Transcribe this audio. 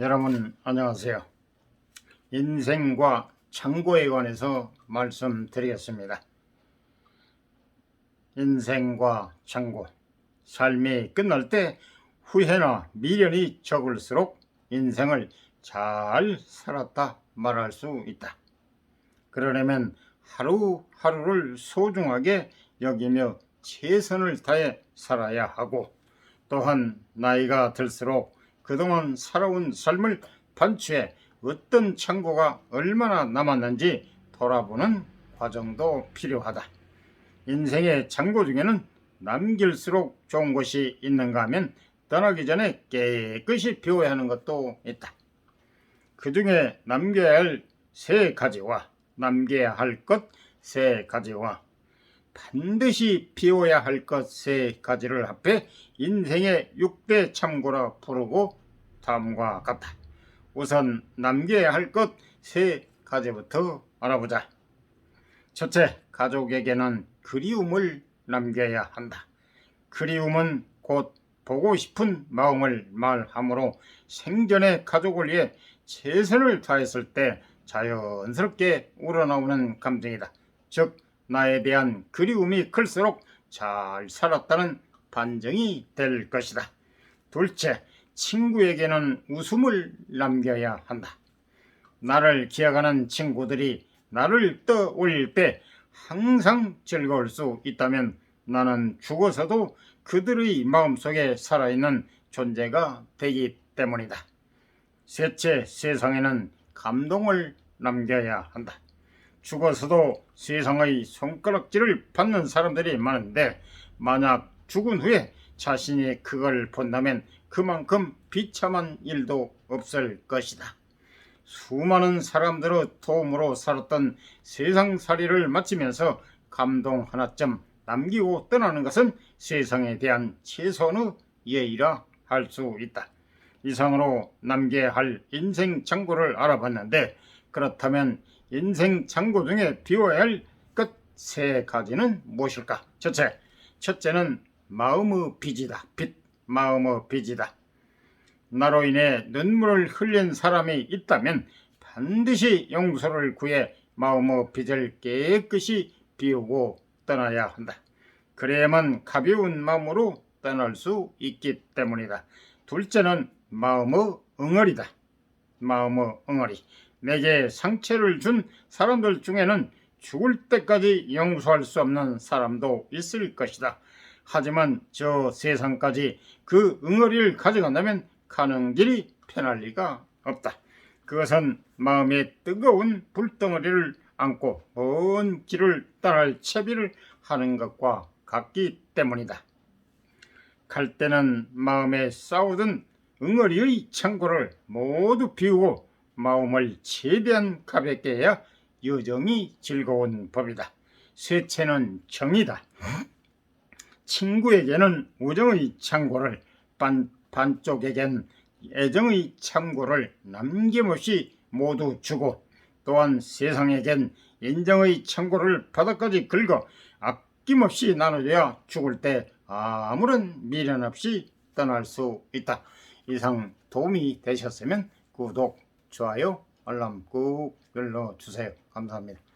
여러분 안녕하세요. 인생과 창고에 관해서 말씀드리겠습니다. 인생과 창고 삶이 끝날 때 후회나 미련이 적을수록 인생을 잘 살았다 말할 수 있다. 그러려면 하루하루를 소중하게 여기며 최선을 다해 살아야 하고 또한 나이가 들수록 그동안 살아온 삶을 반추해 어떤 창고가 얼마나 남았는지 돌아보는 과정도 필요하다. 인생의 창고 중에는 남길수록 좋은 것이 있는가 하면 떠나기 전에 깨끗이 비워야 하는 것도 있다. 그 중에 남겨야 할 세 가지와 남겨야 할 것 세 가지와 반드시 비워야 할 것 세 가지를 합해 인생의 6대 참고라 부르고 다음과 같다. 우선 남겨야 할 것 세 가지부터 알아보자. 첫째, 가족에게는 그리움을 남겨야 한다. 그리움은 곧 보고 싶은 마음을 말하므로 생전에 가족을 위해 최선을 다했을 때 자연스럽게 우러나오는 감정이다. 즉, 나에 대한 그리움이 클수록 잘 살았다는 반증이 될 것이다. 둘째, 친구에게는 웃음을 남겨야 한다. 나를 기억하는 친구들이 나를 떠올릴 때 항상 즐거울 수 있다면 나는 죽어서도 그들의 마음속에 살아있는 존재가 되기 때문이다. 셋째, 세상에는 감동을 남겨야 한다. 죽어서도 세상의 손가락질을 받는 사람들이 많은데 만약 죽은 후에 자신이 그걸 본다면 그만큼 비참한 일도 없을 것이다. 수많은 사람들의 도움으로 살았던 세상살이를 마치면서 감동 하나쯤 남기고 떠나는 것은 세상에 대한 최소한의 예의라 할 수 있다. 이상으로 남겨야 할 인생 창고를 알아봤는데 그렇다면 인생 창고 중에 비워야 할것세 가지는 무엇일까? 첫째, 첫째는 마음의 빚이다. 빚, 마음의 빚이다. 나로 인해 눈물을 흘린 사람이 있다면 반드시 용서를 구해 마음의 빚을 깨끗이 비우고 떠나야 한다. 그래야만 가벼운 마음으로 떠날 수 있기 때문이다. 둘째는 마음의 응어리다. 마음의 응어리. 내게 상처를 준 사람들 중에는 죽을 때까지 용서할 수 없는 사람도 있을 것이다. 하지만 저 세상까지 그 응어리를 가져간다면 가는 길이 편할 리가 없다. 그것은 마음에 뜨거운 불덩어리를 안고 먼 길을 떠날 채비를 하는 것과 같기 때문이다. 갈 때는 마음에 쌓우던 응어리의 창고를 모두 비우고 마음을 최대한 가볍게 해야 여정이 즐거운 법이다. 셋째는 정이다. 친구에게는 우정의 창고를 반, 반쪽에겐 애정의 창고를 남김없이 모두 주고 또한 세상에겐 인정의 창고를 바닥까지 긁어 아낌없이 나눠줘야 죽을 때 아무런 미련 없이 떠날 수 있다. 이상 도움이 되셨으면 구독, 좋아요, 알람 꾹 눌러주세요. 감사합니다.